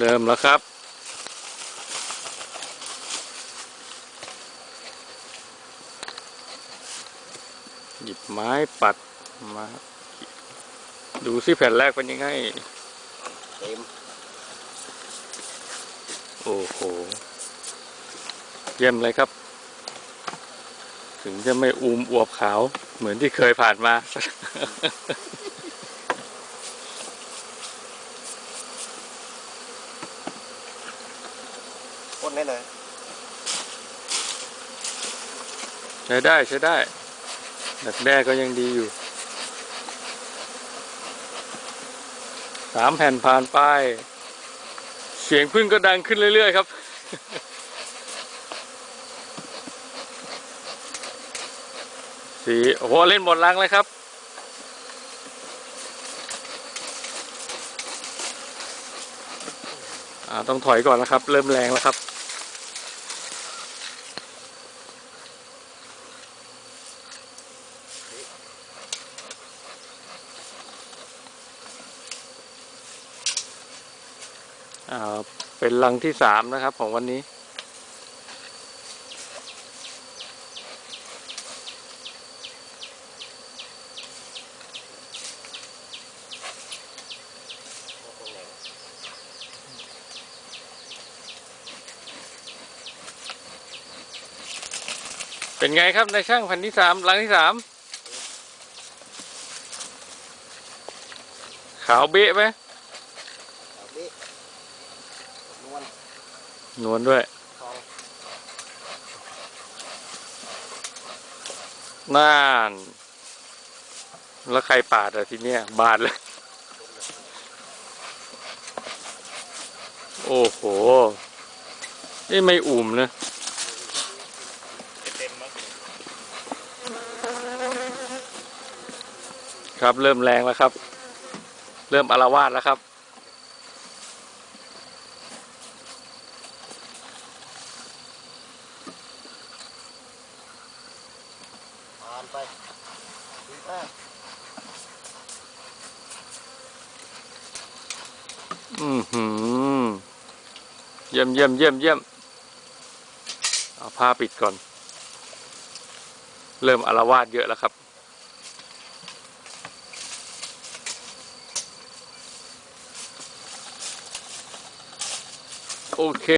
เริ่มแล้วครับ หยิบไม้ปัดมา ดูซิแผ่นแรกเป็นยังไง เต็ม โอ้โห เยี่ยมเลยครับ ถึงจะไม่อูมอวบขาว เหมือนที่เคยผ่านมา พ่นได้เลยใช้ได้ใช้ได้ดักแด้ก็ยังดีอยู่สามแผ่นผ่านไป เสียงพึ่งก็ดังขึ้นเรื่อย ๆ ครับ สีโอ้โหเล่นหมดลังเลยครับต้องถอยก่อนนะครับ เริ่มแรงแล้วครับ เป็นลังที่สามนะครับของวันนี้ เป็นไงครับในช่างแผ่นที่สามลังที่สามขาวเบะไหม เอาดิน วลนวลด้วย น่าน แล้วใครปาดอะทีเนี้ย บาดเลย โอ้โหนี่ไม่อุ่มนะ ครับเริ่มแรงแล้วครับ เริ่มอารวาสแล้วครับานไปดีมากอือหือเยี่ยมเยี่ยมเยี่ยมเยี่ยมเอาผ้าปิดก่อน เริ่มอารวาสเยอะแล้วครับ โอเค